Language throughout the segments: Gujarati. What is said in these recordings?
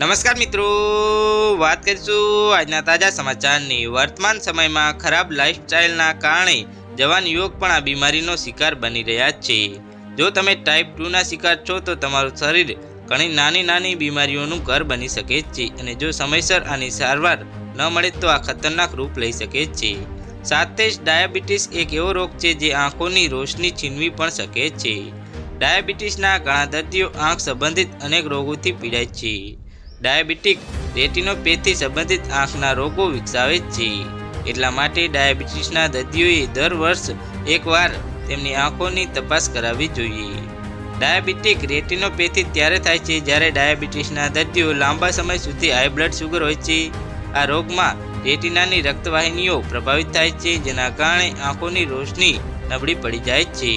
નમસ્કાર મિત્રો, વાત કરીશું આજના તાજા સમાચારની. વર્તમાન સમયમાં ખરાબ લાઇફસ્ટાઇલના કારણે જવાન યુવક પણ આ બીમારીનો શિકાર બની રહ્યા છે. જો તમે ટાઈપ ટુના શિકાર છો, તો તમારું શરીર ઘણી નાની નાની બીમારીઓનું ઘર બની શકે છે અને જો સમયસર આની સારવાર ન મળે, તો આ ખતરનાક રૂપ લઈ શકે છે. સાથે જ ડાયાબિટીસ એક એવો રોગ છે જે આંખોની રોશની છીનવી પણ શકે છે. ડાયાબિટીસના ઘણા દર્દીઓ આંખ સંબંધિત અનેક રોગોથી પીડાય છે. ડાયાબિટીક રેટિનોપેથી સંબંધિત આંખના રોગો વિકસાવે છે. એટલા માટે ડાયાબિટીસના દર્દીઓએ દર વર્ષ એકવાર તેમની આંખોની તપાસ કરાવવી જોઈએ. ડાયાબિટીક રેટિનોપેથી ત્યારે થાય છે જ્યારે ડાયાબિટીસના દર્દીઓ લાંબા સમય સુધી હાઈ બ્લડ શુગર હોય છે. આ રોગમાં રેટિનાની રક્તવાહિનીઓ પ્રભાવિત થાય છે, જેના કારણે આંખોની રોશની નબળી પડી જાય છે.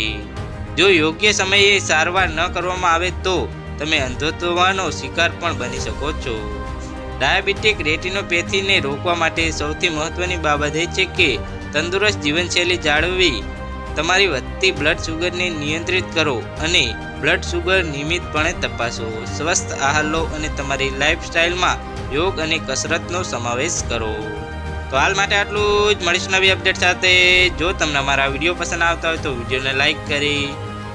જો યોગ્ય સમયે સારવાર ન કરવામાં આવે તો તમે અંધત્વનો શિકાર પણ બની શકો છો. ડાયાબિટીક રેટિનોપેથીને રોકવા માટે સૌથી મહત્વની બાબત એ છે કે તંદુરસ્ત જીવનશૈલી જાળવવી. તમારી વધતી બ્લડ શુગરને નિયંત્રિત કરો અને બ્લડ શુગર નિયમિતપણે તપાસો. સ્વસ્થ આહાર લો અને તમારી લાઇફસ્ટાઇલમાં યોગ અને કસરતનો સમાવેશ કરો. તો હાલ માટે આટલું જ. મળીશું નવી અપડેટ સાથે. જો તમને અમારા વીડિયો પસંદ આવતા હોય તો વિડીયોને લાઇક કરી